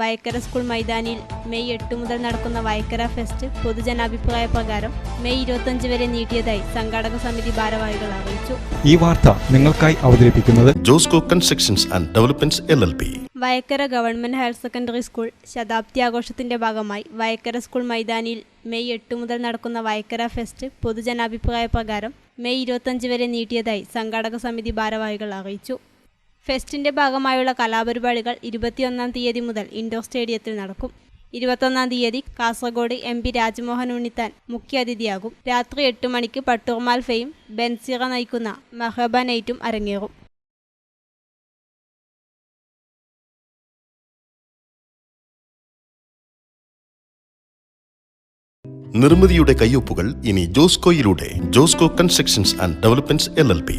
Vayakkara school മൈതാനിയിൽ May എട്ട് മുതൽ നടക്കുന്ന വയക്കര ഫെസ്റ്റ് പൊതുജനാഭിപ്രായ പ്രകാരം മെയ് ഇരുപത്തഞ്ച് വരെ നീട്ടിയതായി സംഘാടക സമിതി ഭാരവാഹികൾ അറിയിച്ചു. ഈ വാർത്ത നിങ്ങൾക്കായി അവതരിപ്പിക്കുന്നത് Josco constructions and developments L L P. Vayakkara government higher secondary school ശതാബ്ദി ആഘോഷത്തിന്റെ ഭാഗമായി വയക്കര സ്കൂൾ മൈതാനിയിൽ മെയ് എട്ട് മുതൽ നടക്കുന്ന വയക്കര ഫെസ്റ്റ് പൊതുജനാഭിപ്രായ പ്രകാരം മെയ് ഇരുപത്തഞ്ച് വരെ നീട്ടിയതായി സംഘാടക സമിതി ഭാരവാഹികൾ അറിയിച്ചു. ഫെസ്റ്റിന്റെ ഭാഗമായുള്ള കലാപരിപാടികൾ ഇരുപത്തിയൊന്നാം തീയതി മുതൽ ഇൻഡോർ സ്റ്റേഡിയത്തിൽ നടക്കും. ഇരുപത്തൊന്നാം തീയതി കാസർഗോഡ് എം പി രാജ്മോഹൻ ഉണ്ണിത്താൻ മുഖ്യാതിഥിയാകും. രാത്രി എട്ട് മണിക്ക് പട്ടൂർമാൽ ഫെയും ബെൻസിറ നയിക്കുന്ന മെഹബ നൈറ്റും അരങ്ങേറും. നിർമ്മിതിയുടെ കയ്യൊപ്പുകൾ ഇനി ജോസ്കോയിലൂടെ Josco constructions and developments L L P.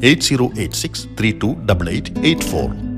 8086 328884.